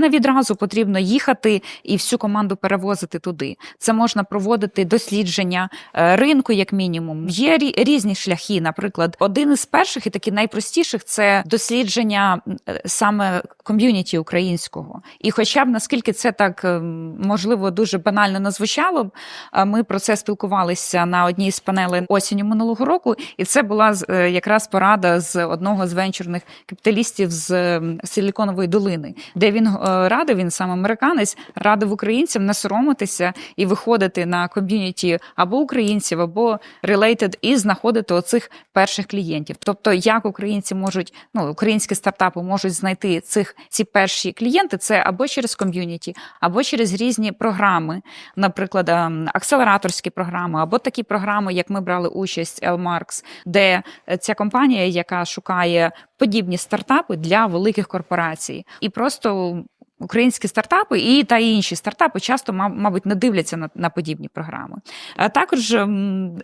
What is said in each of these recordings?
Не відразу потрібно їхати і всю команду перевозити туди. Це можна проводити дослідження е, ринку, як мінімум. Є різні шляхи. Наприклад, один із перших і таких найпростіших це дослідження е, саме ком'юніті українського. І, хоча б наскільки це так ем, можливо дуже банально не звучало б, е, ми про це спілкувалися на одній з панелей осінню минулого року, і це була е, якраз порада з одного з венчурних капіталістів з Силіконової долини, де він е, радив, він сам американець, радив українцям не соромитися і виходити на ком'юніті або українців, або related і знаходити оцих перших клієнтів. Тобто, як українці можуть, ну українські стартапи можуть знайти цих ці перші клієнти, це або через ком'юніті, або через різні програми, наприклад, ем, акселераторські програми, або такі програми, як ми брали участь Elmarks, де е, ця компанія, яка шукає подібні стартапи для великих корпорацій, і просто. Українські стартапи і та інші стартапи часто, мабуть, не дивляться на, на подібні програми. А також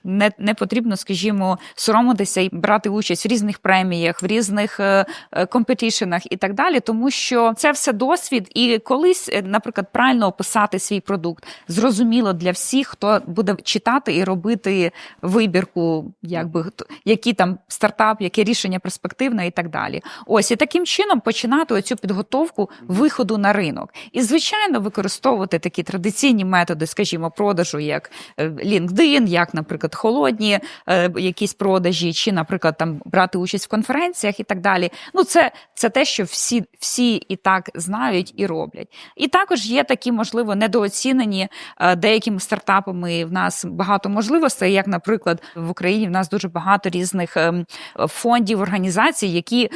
не, не потрібно, скажімо, соромитися і брати участь в різних преміях, в різних е, е, компетішенах і так далі, тому що це все досвід, і колись, е, наприклад, правильно описати свій продукт, зрозуміло для всіх, хто буде читати і робити вибірку, якби який там стартап, яке рішення перспективне і так далі. Ось і таким чином починати оцю підготовку виходу на ринок. І, звичайно, використовувати такі традиційні методи, скажімо, продажу, як е, LinkedIn, як, наприклад, холодні е, якісь продажі, чи, наприклад, там брати участь в конференціях і так далі. Ну, це, це те, що всі, всі і так знають і роблять. І також є такі, можливо, недооцінені е, деякими стартапами. В нас багато можливостей, як, наприклад, в Україні в нас дуже багато різних ем, фондів, організацій, які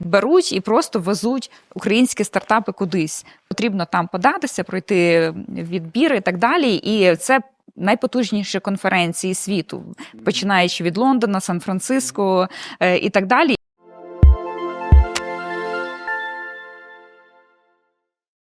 беруть і просто везуть українські стартапи кудись. Потрібно там податися, пройти відбір і так далі. І це. Найпотужніші конференції світу, починаючи від Лондона, Сан-Франциско е, і так далі.